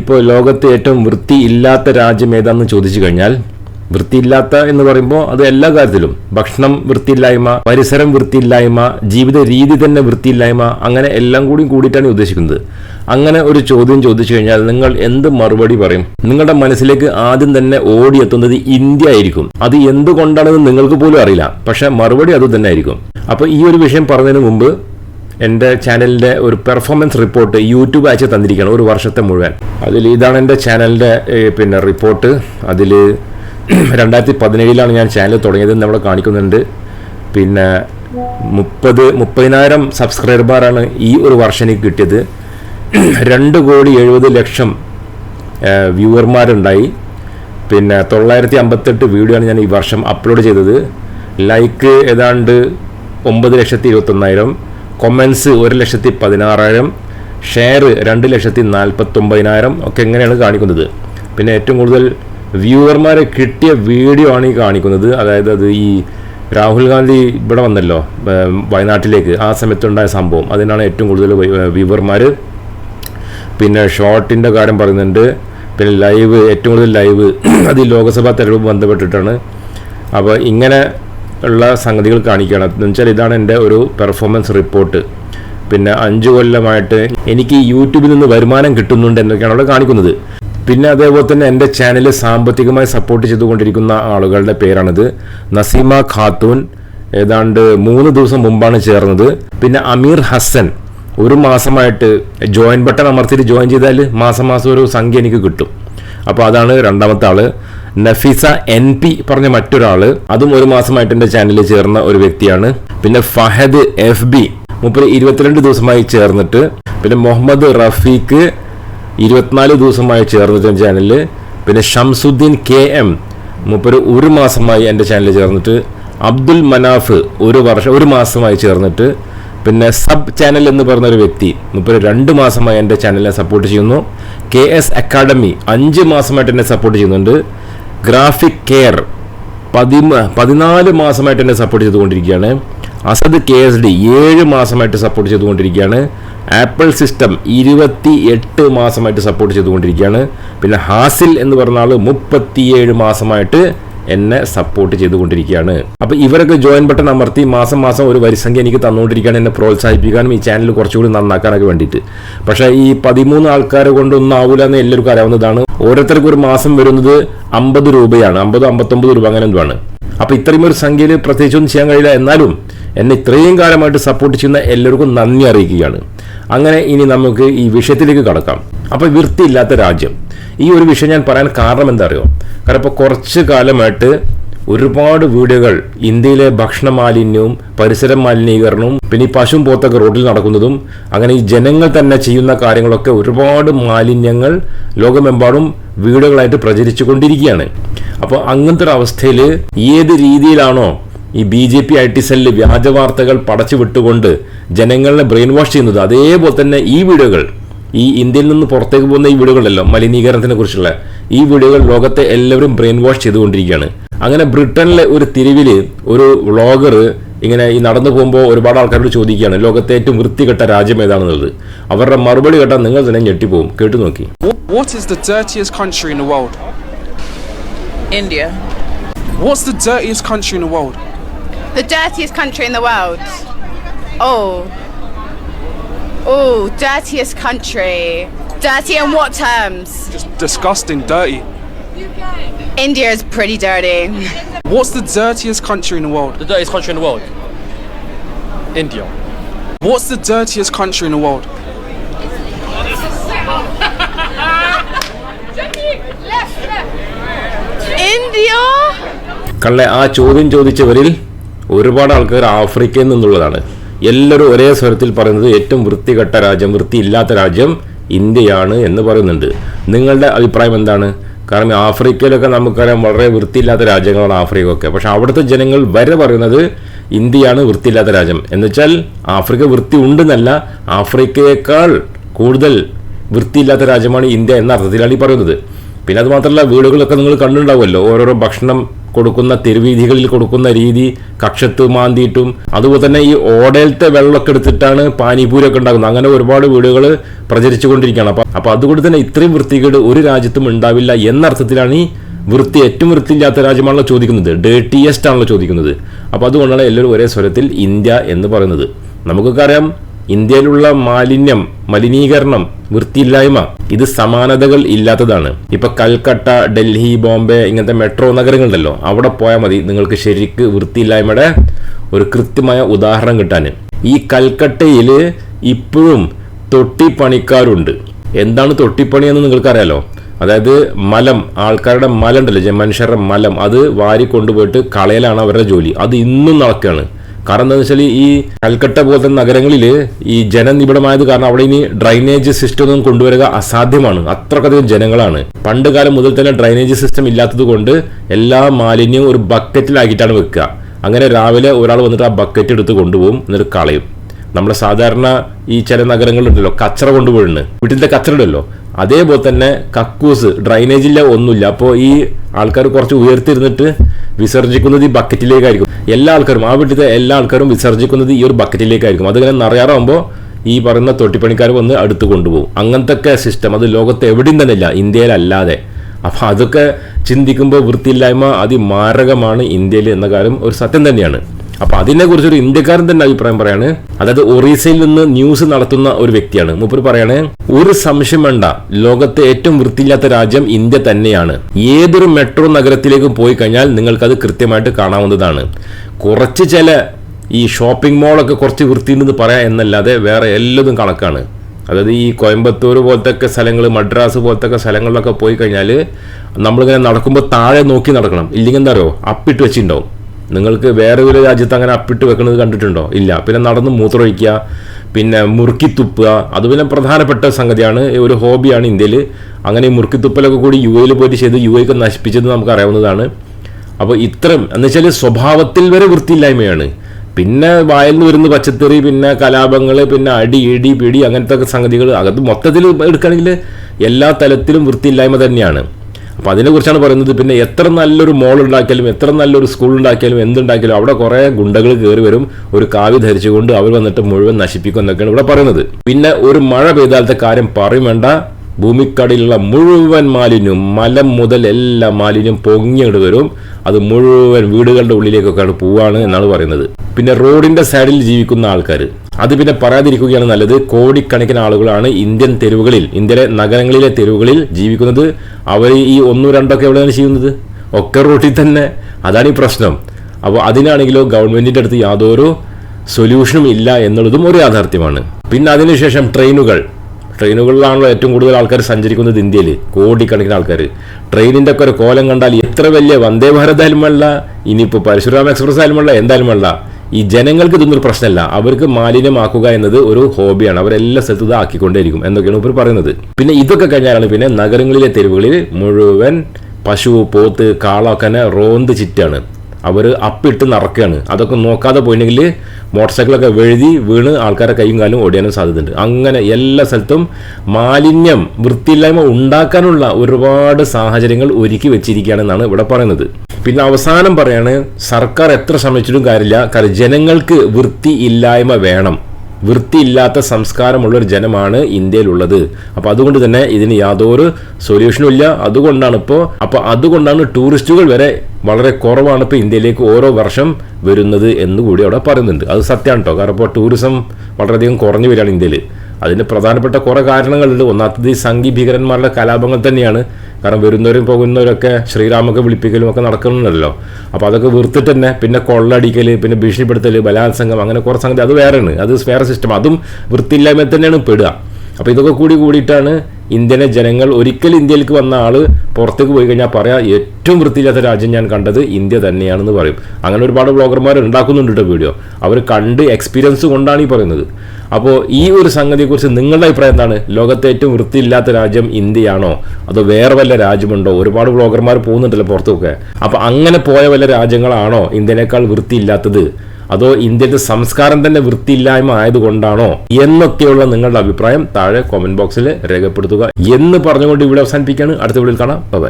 ഇപ്പോൾ ലോകത്ത് ഏറ്റവും വൃത്തി ഇല്ലാത്ത രാജ്യം ഏതാണെന്ന് ചോദിച്ചു കഴിഞ്ഞാൽ വൃത്തിയില്ലാത്ത എന്ന് പറയുമ്പോൾ അത് എല്ലാ കാര്യത്തിലും. ഭക്ഷണം വൃത്തിയില്ലായ്മ പരിസരം വൃത്തിയില്ലായ്മ ജീവിത രീതി തന്നെ വൃത്തിയില്ലായ്മ അങ്ങനെ എല്ലാം കൂടി കൂടിയിട്ടാണ് ഉദ്ദേശിക്കുന്നത്. അങ്ങനെ ഒരു ചോദ്യം ചോദിച്ചു കഴിഞ്ഞാൽ നിങ്ങൾ എന്ത് മറുപടി പറയും? നിങ്ങളുടെ മനസ്സിലേക്ക് ആദ്യം തന്നെ ഓടിയെത്തുന്നത് ഇന്ത്യ ആയിരിക്കും. അത് എന്തുകൊണ്ടാണെന്ന് നിങ്ങൾക്ക് പോലും അറിയില്ല. പക്ഷെ മറുപടി അത് തന്നെ ആയിരിക്കും. അപ്പോൾ ഈ ഒരു വിഷയം പറഞ്ഞതിന് മുമ്പ് എന്റെ ചാനലിന്റെ ഒരു പെർഫോമൻസ് റിപ്പോർട്ട് യൂട്യൂബ് അയച്ച് തന്നിരിക്കുകയാണ് ഒരു വർഷത്തെ മുഴുവൻ. അതിൽ ഇതാണ് എന്റെ ചാനലിന്റെ പിന്നെ റിപ്പോർട്ട്. അതിൽ രണ്ടായിരത്തി പതിനേഴിലാണ് ഞാൻ ചാനൽ തുടങ്ങിയത് നമ്മളെ കാണിക്കുന്നുണ്ട്. പിന്നെ മുപ്പത് മുപ്പതിനായിരം സബ്സ്ക്രൈബറാണ് ഈ ഒരു വർഷം കിട്ടിയത്. രണ്ട് കോടി എഴുപത് ലക്ഷം വ്യൂവർമാരുണ്ടായി. പിന്നെ തൊള്ളായിരത്തി അമ്പത്തെട്ട് വീഡിയോ ആണ് ഞാൻ ഈ വർഷം അപ്ലോഡ് ചെയ്തത്. ലൈക്ക് ഏതാണ്ട് ഒമ്പത് ലക്ഷത്തി ഇരുപത്തൊന്നായിരം. കൊമൻസ് ഒരു ലക്ഷത്തി പതിനാറായിരം ഷെയർ രണ്ട് ലക്ഷത്തി നാൽപ്പത്തൊമ്പതിനായിരം ഒക്കെ എങ്ങനെയാണ് കാണിക്കുന്നത്? പിന്നെ ഏറ്റവും കൂടുതൽ വ്യൂവർമാരെ കിട്ടിയ വീഡിയോ ആണ് ഈ കാണിക്കുന്നത്. അതായത് അത് ഈ രാഹുൽ ഗാന്ധി ഇവിടെ വന്നല്ലോ വയനാട്ടിലേക്ക്. ആ സമയത്തുണ്ടായ സംഭവം. അതിനാണ് ഏറ്റവും കൂടുതൽ വ്യൂവർമാർ പിന്നെ ഷോർട്ടിന്റെ കാര്യം പറയുന്നുണ്ട്. പിന്നെ ലൈവ് ഏറ്റവും കൂടുതൽ ലൈവ് അത് ഈ ലോക്സഭാ തെരഞ്ഞെടുപ്പ് ബന്ധപ്പെട്ടിട്ടാണ്. അപ്പോൾ ഇങ്ങനെ ഉള്ള സംഗതികൾ കാണിക്കുകയാണ്. എന്ന് വെച്ചാൽ ഇതാണ് എന്റെ ഒരു പെർഫോമൻസ് റിപ്പോർട്ട് പിന്നെ അഞ്ച് കൊല്ലമായിട്ട് എനിക്ക് യൂട്യൂബിൽ നിന്ന് വരുമാനം കിട്ടുന്നുണ്ട് എന്നൊക്കെയാണ് അവിടെ കാണിക്കുന്നത്. പിന്നെ അതേപോലെ തന്നെ എന്റെ ചാനൽ സാമ്പത്തികമായി സപ്പോർട്ട് ചെയ്തുകൊണ്ടിരിക്കുന്ന ആളുകളുടെ പേരാണിത്. നസീമ ഖാത്തൂൻ ഏതാണ്ട് മൂന്ന് ദിവസം മുമ്പാണ് ചേർന്നത്. പിന്നെ അമീർ ഹസൻ ഒരു മാസമായിട്ട് ജോയിൻ ബട്ടൺ അമർത്തിയിട്ട് ജോയിൻ ചെയ്താൽ മാസം മാസം ഒരു സംഖ്യ എനിക്ക് കിട്ടും. അപ്പോൾ അതാണ് രണ്ടാമത്തെ ആൾ. നഫീസ എൻ പി പറഞ്ഞ മറ്റൊരാൾ. അതും ഒരു മാസമായിട്ട് എന്റെ ചാനലിൽ ചേർന്ന ഒരു വ്യക്തിയാണ്. പിന്നെ ഫഹദ് എഫ് ബി മുപ്പത് ഇരുപത്തിരണ്ട് ദിവസമായി ചേർന്നിട്ട് പിന്നെ മുഹമ്മദ് റഫീഖ് ഇരുപത്തിനാല് ദിവസമായി ചേർന്നിട്ട് എന്റെ ചാനലിൽ പിന്നെ ഷംസുദ്ദീൻ കെ എം മുപ്പര് ഒരു മാസമായി എന്റെ ചാനലിൽ ചേർന്നിട്ട് അബ്ദുൽ മനാഫ് ഒരു വർഷം ഒരു മാസമായി ചേർന്നിട്ട് പിന്നെ സബ് ചാനൽ എന്ന് പറഞ്ഞ ഒരു വ്യക്തി മുപ്പത് രണ്ട് മാസമായി എന്റെ ചാനലിനെ സപ്പോർട്ട് ചെയ്യുന്നു. കെ എസ് അക്കാഡമി അഞ്ച് മാസമായിട്ട് എന്നെ സപ്പോർട്ട് ചെയ്യുന്നുണ്ട്. ഗ്രാഫിക് കെയർ പതി പതിനാല് മാസമായിട്ട് എന്നെ സപ്പോർട്ട് ചെയ്തുകൊണ്ടിരിക്കുകയാണ്. അസദ് കെ എസ് ഡി ഏഴ് മാസമായിട്ട് സപ്പോർട്ട് ചെയ്തുകൊണ്ടിരിക്കുകയാണ്. ആപ്പിൾ സിസ്റ്റം ഇരുപത്തി എട്ട് മാസമായിട്ട് സപ്പോർട്ട് ചെയ്തുകൊണ്ടിരിക്കുകയാണ്. പിന്നെ ഹാസിൽ എന്ന് പറഞ്ഞാൽ മുപ്പത്തിയേഴ് മാസമായിട്ട് എന്നെ സപ്പോർട്ട് ചെയ്തുകൊണ്ടിരിക്കുകയാണ്. അപ്പോൾ ഇവരൊക്കെ ജോയിൻ ബട്ടൺ അമർത്തി മാസം മാസം ഒരു വരിസംഖ്യ എനിക്ക് തന്നുകൊണ്ടിരിക്കുകയാണ്. എന്നെ പ്രോത്സാഹിപ്പിക്കാനും ഈ ചാനൽ കുറച്ചുകൂടി നന്നാക്കാനൊക്കെ വേണ്ടിയിട്ട്. പക്ഷേ ഈ പതിമൂന്ന് ആൾക്കാരെ കൊണ്ടൊന്നും ആവില്ല എന്ന് എല്ലാവർക്കും അറിയാവുന്നതാണ്. ഓരോരുത്തർക്കും ഒരു മാസം വരുന്നത് അമ്പത് രൂപയാണ്. അമ്പത് അമ്പത്തൊമ്പത് രൂപ അങ്ങനെ എന്തുവാണ് അപ്പോൾ ഇത്രയും ഒരു സംഖ്യയിൽ പ്രത്യേകിച്ചൊന്നും ചെയ്യാൻ കഴിയില്ല. എന്നാലും എന്നെ ഇത്രയും കാലമായിട്ട് സപ്പോർട്ട് ചെയ്യുന്ന എല്ലാവർക്കും നന്ദി അറിയിക്കുകയാണ്. അങ്ങനെ ഇനി നമുക്ക് ഈ വിഷയത്തിലേക്ക് കടക്കാം. അപ്പോൾ വൃത്തിയില്ലാത്ത രാജ്യം. ഈ ഒരു വിഷയം ഞാൻ പറയാൻ കാരണം എന്താ അറിയോ കാരണം ഇപ്പോൾ കുറച്ച് കാലമായിട്ട് ഒരുപാട് വീടുകൾ ഇന്ത്യയിലെ ഭക്ഷണ മാലിന്യവും പരിസര മലിനീകരണവും പിന്നെ ഈ പശുവും പോത്തൊക്കെ റോഡിൽ നടക്കുന്നതും അങ്ങനെ ഈ ജനങ്ങൾ തന്നെ ചെയ്യുന്ന കാര്യങ്ങളൊക്കെ ഒരുപാട് മാലിന്യങ്ങൾ ലോകമെമ്പാടും വീടുകളായിട്ട് പ്രചരിച്ചു കൊണ്ടിരിക്കുകയാണ് അപ്പോൾ അങ്ങനത്തെ ഒരു അവസ്ഥയിൽ ഏത് രീതിയിലാണോ ഈ B J P I T സെല്ലിൽ വ്യാജ വാർത്തകൾ പടച്ചു വിട്ടുകൊണ്ട് ജനങ്ങളെ ബ്രെയിൻ വാഷ് ചെയ്യുന്നത് അതേപോലെ തന്നെ ഈ വീഡിയോകൾ ഈ ഇന്ത്യയിൽ നിന്ന് പുറത്തേക്ക് പോകുന്ന ഈ വീഡിയോകളല്ലോ മലിനീകരണത്തിനെ കുറിച്ചുള്ള ഈ വീഡിയോകൾ ലോകത്തെ എല്ലാവരും ബ്രെയിൻ വാഷ് ചെയ്തുകൊണ്ടിരിക്കുകയാണ് അങ്ങനെ ബ്രിട്ടനിലെ ഒരു തിരുവിൽ ഒരു വ്ളോഗർ ഇങ്ങനെ ഈ നടന്നു പോകുമ്പോൾ ഒരുപാട് ആൾക്കാരോട് ചോദിക്കുകയാണ് ലോകത്തെ ഏറ്റവും വൃത്തികെട്ട രാജ്യം ഏതാണെന്നുള്ളത് അവരുടെ മറുപടി കേട്ടാൽ നിങ്ങൾ തന്നെ ഞെട്ടിപ്പോവും കേട്ടു നോക്കി What, what is the dirtiest country in the world? India. What's the dirtiest country in the world? The dirtiest country in the world. Oh. Oh, dirtiest country. Dirty in what terms? Just disgusting, dirty. India is pretty dirty. What's the dirtiest country in the world? The dirtiest country in the world? India. What's the dirtiest country in the world? India? കള്ള ആ ചോദ്യം ചോദിച്ചവരിൽ ഒരുപാട് ആൾക്കാർ ആഫ്രിക്കയിൽ നിന്നുള്ളതാണ് എല്ലാവരും ഒരേ സ്വരത്തിൽ പറയുന്നത് ഏറ്റവും വൃത്തികെട്ട രാജ്യം വൃത്തിയില്ലാത്ത രാജ്യം ഇന്ത്യയാണ് എന്ന് പറയുന്നുണ്ട്. നിങ്ങളുടെ അഭിപ്രായം എന്താണ്? കാരണം ആഫ്രിക്കയിലൊക്കെ നമുക്കറിയാം വളരെ വൃത്തിയില്ലാത്ത രാജ്യങ്ങളാണ് ആഫ്രിക്ക ഒക്കെ പക്ഷെ അവിടുത്തെ ജനങ്ങൾ വരെ പറയുന്നത് ഇന്ത്യയാണ് വൃത്തിയില്ലാത്ത രാജ്യം. എന്നുവെച്ചാൽ ആഫ്രിക്ക വൃത്തി ഉണ്ടെന്നല്ല ആഫ്രിക്കയേക്കാൾ കൂടുതൽ വൃത്തിയില്ലാത്ത രാജ്യമാണ് ഇന്ത്യ എന്ന അർത്ഥത്തിലാണ് ഈ പറയുന്നത്. പിന്നെ അത് മാത്രമല്ല വീടുകളൊക്കെ നിങ്ങൾ കണ്ടിട്ടുണ്ടാവുമല്ലോ. ഓരോരോ ഭക്ഷണം കൊടുക്കുന്ന തെരുവീഥികളിൽ കൊടുക്കുന്ന രീതി കക്ഷത്ത് മാന്തിയിട്ടും അതുപോലെ തന്നെ ഈ ഓടയിലത്തെ വെള്ളമൊക്കെ എടുത്തിട്ടാണ് പാനിപൂരി ഒക്കെ ഉണ്ടാക്കുന്നത്. അങ്ങനെ ഒരുപാട് വീടുകൾ പ്രചരിച്ചു കൊണ്ടിരിക്കുകയാണ്. അപ്പം അപ്പം അതുകൊണ്ട് തന്നെ ഇത്രയും വൃത്തികേട് ഒരു രാജ്യത്തും ഉണ്ടാവില്ല എന്നർത്ഥത്തിലാണ് ഈ വൃത്തി ഏറ്റവും വൃത്തിയില്ലാത്ത രാജ്യമാണല്ലോ ചോദിക്കുന്നത്. ഡേർട്ടിയസ്റ്റ് ആണല്ലോ ചോദിക്കുന്നത്. അപ്പോൾ അതുകൊണ്ടാണ് എല്ലാവരും ഒരേ സ്വരത്തിൽ ഇന്ത്യ എന്ന് പറയുന്നത്. നമുക്കൊക്കെ അറിയാം ഇന്ത്യയിലുള്ള മാലിന്യം മലിനീകരണം വൃത്തിയില്ലായ്മ ഇത് സമാനതകൾ ഇല്ലാത്തതാണ്. ഇപ്പൊ കൽക്കട്ട ഡൽഹി ബോംബെ ഇങ്ങനത്തെ മെട്രോ നഗരങ്ങളുണ്ടല്ലോ അവിടെ പോയാൽ മതി നിങ്ങൾക്ക് ശരിക്ക് വൃത്തിയില്ലായ്മയുടെ ഒരു കൃത്യമായ ഉദാഹരണം കിട്ടാൻ ഈ കൽക്കട്ടയിൽ ഇപ്പോഴും തൊട്ടിപ്പണിക്കാരുണ്ട്. എന്താണ് തൊട്ടിപ്പണി എന്ന് നിങ്ങൾക്കറിയാലോ? അതായത് മലം ആൾക്കാരുടെ മലം ഉണ്ടല്ലോ മനുഷ്യരുടെ മലം അത് വാരി കൊണ്ടുപോയിട്ട് കളയലാണ് അവരുടെ ജോലി. അത് ഇന്നും നടക്കുകയാണ് കാരണം എന്താണെന്ന് വെച്ചാൽ ഈ കൽക്കട്ട പോലത്തെ നഗരങ്ങളിൽ ഈ ജനനിബിഡമായത് കാരണം അവിടെ ഇനി ഡ്രൈനേജ് സിസ്റ്റം ഒന്നും കൊണ്ടുവരിക അസാധ്യമാണ്. അത്രക്കധികം ജനങ്ങളാണ്. പണ്ട് കാലം മുതൽ തന്നെ ഡ്രൈനേജ് സിസ്റ്റം ഇല്ലാത്തത് കൊണ്ട് എല്ലാ മാലിന്യവും ഒരു ബക്കറ്റിലാക്കിയിട്ടാണ് വെക്കുക. അങ്ങനെ രാവിലെ ഒരാൾ വന്നിട്ട് ആ ബക്കറ്റ് എടുത്ത് കൊണ്ടുപോകും എന്നിട്ട് കളയും. നമ്മുടെ സാധാരണ ഈ ചില നഗരങ്ങളുണ്ടല്ലോ കച്ചറ കൊണ്ടുപോയിട്ടുണ്ട് വീട്ടിലത്തെ കച്ചറ ഉണ്ടല്ലോ അതേപോലെ തന്നെ കക്കൂസ് ഡ്രൈനേജില്ല ഒന്നുമില്ല. അപ്പോൾ ഈ ആൾക്കാർ കുറച്ച് ഉയർത്തിരുന്നിട്ട് വിസർജിക്കുന്നത് ഈ ബക്കറ്റിലേക്കായിരിക്കും. എല്ലാ ആൾക്കാരും ആ വീട്ടിലത്തെ എല്ലാ ആൾക്കാരും വിസർജിക്കുന്നത് ഈ ഒരു ബക്കറ്റിലേക്കായിരിക്കും. അതിങ്ങനെ നിറയാറാകുമ്പോൾ ഈ പറയുന്ന തൊട്ടിപ്പണിക്കാർ വന്ന് അടുത്ത് കൊണ്ടുപോകും. അങ്ങനത്തെ ഒക്കെ സിസ്റ്റം അത് ലോകത്ത് എവിടെയും തന്നെ ഇല്ല. ഇന്ത്യയിലല്ലാതെ. അപ്പോൾ അതൊക്കെ ചിന്തിക്കുമ്പോൾ വൃത്തിയില്ലായ്മ അതിമാരകമാണ് ഇന്ത്യയിൽ എന്ന കാര്യം ഒരു സത്യം തന്നെയാണ്. അപ്പൊ അതിനെക്കുറിച്ച് ഒരു ഇന്ത്യക്കാരൻ തന്നെ അഭിപ്രായം പറയാണ്. അതായത് ഒറീസയിൽ നിന്ന് ന്യൂസ് നടത്തുന്ന ഒരു വ്യക്തിയാണ്. മൂപ്പർ പറയാണ് ഒരു സംശയം വേണ്ട. ലോകത്തെ ഏറ്റവും വൃത്തിയില്ലാത്ത രാജ്യം ഇന്ത്യ തന്നെയാണ്. ഏതൊരു മെട്രോ നഗരത്തിലേക്കും പോയി കഴിഞ്ഞാൽ നിങ്ങൾക്കത് കൃത്യമായിട്ട് കാണാവുന്നതാണ്. കുറച്ച് ചില ഈ ഷോപ്പിംഗ് മോളൊക്കെ കുറച്ച് വൃത്തിയുണ്ടെന്ന് പറയാം എന്നല്ലാതെ വേറെ എല്ലാതും കണക്കാണ്. അതായത് ഈ കോയമ്പത്തൂർ പോലത്തെ സ്ഥലങ്ങൾ മദ്രാസ് പോലത്തെ സ്ഥലങ്ങളിലൊക്കെ പോയി കഴിഞ്ഞാൽ നമ്മളിങ്ങനെ നടക്കുമ്പോൾ താഴെ നോക്കി നടക്കണം. ഇല്ലെങ്കിൽ എന്താ അറിയോ? അപ്പിട്ട് വെച്ചിട്ടുണ്ടാവും നിങ്ങൾക്ക് വേറെ ഒരു രാജ്യത്ത് അങ്ങനെ അപ്പിട്ട് വെക്കുന്നത് കണ്ടിട്ടുണ്ടോ? ഇല്ല. പിന്നെ നടന്ന് മൂത്രമൊഴിക്കുക പിന്നെ മുറുക്കിത്തുപ്പുക അത് പിന്നെ പ്രധാനപ്പെട്ട സംഗതിയാണ്. ഒരു ഹോബിയാണ് ഇന്ത്യയിൽ അങ്ങനെ ഈ മുറുക്കി കൂടി യു എയിൽ പോയിട്ട് ചെയ്ത് യു എക്ക് നശിപ്പിച്ചത് നമുക്ക് അറിയാവുന്നതാണ്. അപ്പോൾ ഇത്രയും എന്ന് വെച്ചാൽ സ്വഭാവത്തിൽ വരെ വൃത്തിയില്ലായ്മയാണ്. പിന്നെ വായിൽ നിന്ന് വരുന്ന പച്ചത്തെറി പിന്നെ കലാപങ്ങൾ പിന്നെ അടി ഇടി പിടി അങ്ങനത്തെ സംഗതികൾ അകത്ത് മൊത്തത്തിൽ എടുക്കുകയാണെങ്കിൽ എല്ലാ തലത്തിലും വൃത്തിയില്ലായ്മ തന്നെയാണ്. അപ്പോൾ അതിനെക്കുറിച്ചാണ് പറയുന്നത്. പിന്നെ എത്ര നല്ലൊരു മോൾ ഉണ്ടാക്കിയാലും എത്ര നല്ലൊരു സ്കൂൾ ഉണ്ടാക്കിയാലും എന്തുണ്ടാക്കിയാലും അവിടെ കുറേ ഗുണ്ടകൾ കയറി വരും. ഒരു കാവ്യ ധരിച്ചുകൊണ്ട് അവർ വന്നിട്ട് മുഴുവൻ നശിപ്പിക്കും എന്നൊക്കെയാണ് ഇവിടെ പറയുന്നത്. പിന്നെ ഒരു മഴ പെയ്താലത്തെ കാര്യം പറയും വേണ്ട. ഭൂമിക്കടിയിലുള്ള മുഴുവൻ മാലിന്യവും മലം മുതൽ എല്ലാ മാലിന്യം പൊങ്ങിയിട്ട് വരും. അത് മുഴുവൻ വീടുകളുടെ ഉള്ളിലേക്കൊക്കെയാണ് പോവാണ് എന്നാണ് പറയുന്നത്. പിന്നെ റോഡിന്റെ സൈഡിൽ ജീവിക്കുന്ന ആൾക്കാർ അത് പിന്നെ പറയാതിരിക്കുകയാണ് നല്ലത്. കോടിക്കണക്കിന് ആളുകളാണ് ഇന്ത്യൻ തെരുവുകളിൽ ഇന്ത്യയിലെ നഗരങ്ങളിലെ തെരുവുകളിൽ ജീവിക്കുന്നത്. അവർ ഈ ഒന്നോ രണ്ടൊക്കെ എവിടെയാണ് ചെയ്യുന്നത്? ഒക്കെ റോട്ടിൽ തന്നെ. അതാണ് ഈ പ്രശ്നം. അപ്പോൾ അതിനാണെങ്കിലോ ഗവൺമെന്റിന്റെ അടുത്ത് യാതൊരു സൊല്യൂഷനും ഇല്ല എന്നുള്ളതും ഒരു യാഥാർത്ഥ്യമാണ്. പിന്നെ അതിനുശേഷം ട്രെയിനുകൾ. ട്രെയിനുകളിലാണല്ലോ ഏറ്റവും കൂടുതൽ ആൾക്കാർ സഞ്ചരിക്കുന്നത് ഇന്ത്യയിൽ കോടിക്കണക്കിന് ആൾക്കാർ ട്രെയിനിന്റെ ഒക്കെ ഒരു കോലം കണ്ടാൽ എത്ര വലിയ വന്ദേ ഭാരത് ആയാലും വേണ്ട ഇനിയിപ്പോൾ പരശുരാം എക്സ്പ്രസ് ആയാലും വേണ്ട എന്തായാലും വേണ്ട. ഈ ജനങ്ങൾക്ക് ഇതൊന്നും ഒരു പ്രശ്നമല്ല. അവർക്ക് മാലിന്യമാക്കുക എന്നത് ഒരു ഹോബിയാണ്. അവരെല്ലാ സ്ഥലത്തും ആക്കിക്കൊണ്ടേയിരിക്കും എന്നൊക്കെയാണ് ഇവർ പറയുന്നത്. പിന്നെ ഇതൊക്കെ കഴിഞ്ഞാലാണ് പിന്നെ നഗരങ്ങളിലെ തെരുവുകളിൽ മുഴുവൻ പശു പോത്ത് കാളൊക്കെ റോന്ത് ചിറ്റാണ്. അവർ അപ്പിട്ട് നടക്കുകയാണ്. അതൊക്കെ നോക്കാതെ പോയിട്ടുണ്ടെങ്കിൽ മോട്ടോർ സൈക്കിളൊക്കെ വെഴുതി വീണ് ആൾക്കാരെ കൈയും കാലും ഓടിയാനും സാധ്യതയുണ്ട്. അങ്ങനെ എല്ലാ സ്ഥലത്തും മാലിന്യം വൃത്തിയില്ലായ്മ ഉണ്ടാക്കാനുള്ള ഒരുപാട് സാഹചര്യങ്ങൾ ഒരുക്കി വെച്ചിരിക്കുകയാണെന്നാണ് ഇവിടെ പറയുന്നത്. പിന്നെ അവസാനം പറയാണ് സർക്കാർ എത്ര ശ്രമിച്ചിട്ടും കാര്യമില്ല. കാരണം ജനങ്ങൾക്ക് വൃത്തി ഇല്ലായ്മ വേണം. വൃത്തിയില്ലാത്ത സംസ്കാരമുള്ള ഒരു ജനമാണ് ഇന്ത്യയിലുള്ളത്. അപ്പോൾ അതുകൊണ്ട് തന്നെ ഇതിന് യാതൊരു സൊല്യൂഷനും ഇല്ല. അതുകൊണ്ടാണ് ഇപ്പോൾ അപ്പോൾ അതുകൊണ്ടാണ് ടൂറിസ്റ്റുകൾ വരെ വളരെ കുറവാണ് ഇപ്പോൾ ഇന്ത്യയിലേക്ക് ഓരോ വർഷം വരുന്നത് എന്ന് കൂടി അവിടെ പറയുന്നുണ്ട്. അത് സത്യമാണ് കേട്ടോ കാരണം ഇപ്പോൾ ടൂറിസം വളരെയധികം കുറഞ്ഞു വരികയാണ് ഇന്ത്യയിൽ അതിന് പ്രധാനപ്പെട്ട കുറേ കാരണങ്ങളുണ്ട്. ഒന്നാമത്തത് ഈ സംഘി ഭീകരന്മാരുടെ കലാപങ്ങൾ തന്നെയാണ്. കാരണം വരുന്നവരും പോകുന്നവരൊക്കെ ശ്രീരാമൊക്കെ വിളിപ്പിക്കലും ഒക്കെ നടക്കുന്നുണ്ടല്ലോ. അപ്പോൾ അതൊക്കെ വെറുത്തിട്ട് തന്നെ പിന്നെ കൊള്ളടിക്കൽ പിന്നെ ഭീഷണിപ്പെടുത്തൽ ബലാത്സംഗം അങ്ങനെ കുറേ സംഗതി അത് വേറെയാണ്. അത് വേറെ സിസ്റ്റം അതും വൃത്തിയില്ലായ്മ തന്നെയാണ് പെടുക. അപ്പോൾ ഇതൊക്കെ കൂടി കൂടിയിട്ടാണ് ഇന്ത്യനെ ജനങ്ങൾ ഒരിക്കൽ ഇന്ത്യയിലേക്ക് വന്ന ആൾ പുറത്തേക്ക് പോയി കഴിഞ്ഞാൽ പറയാം ഏറ്റവും വൃത്തിയില്ലാത്ത രാജ്യം ഞാൻ കണ്ടത് ഇന്ത്യ തന്നെയാണെന്ന് പറയും. അങ്ങനെ ഒരുപാട് ബ്ലോഗർമാർ ഉണ്ടാക്കുന്നുണ്ട് കേട്ടോ വീഡിയോ. അവർ കണ്ട് എക്സ്പീരിയൻസ് കൊണ്ടാണ് ഈ പറയുന്നത്. അപ്പോൾ ഈ ഒരു സംഗതിയെക്കുറിച്ച് നിങ്ങളുടെ അഭിപ്രായം എന്താണ്? ലോകത്തെ ഏറ്റവും വൃത്തിയില്ലാത്ത രാജ്യം ഇന്ത്യയാണോ? അതോ വേറെ വല്ല രാജ്യമുണ്ടോ? ഒരുപാട് ബ്ലോഗർമാർ പോകുന്നുണ്ടല്ലോ പുറത്തൊക്കെ. അപ്പോൾ അങ്ങനെ പോയ വല്ല രാജ്യങ്ങളാണോ ഇന്ത്യനേക്കാൾ വൃത്തിയില്ലാത്തത്? അതോ ഇന്ത്യയുടെ സംസ്കാരം തന്നെ വൃത്തിയില്ലായ്മ ആയതുകൊണ്ടാണോ എന്നൊക്കെയുള്ള നിങ്ങളുടെ അഭിപ്രായം താഴെ കോമന്റ് ബോക്സിൽ രേഖപ്പെടുത്തുക എന്ന് പറഞ്ഞുകൊണ്ട് ഇവിടെ അവസാനിപ്പിക്കുകയാണ്. അടുത്ത വീഡിയോയിൽ കാണാം. ബൈ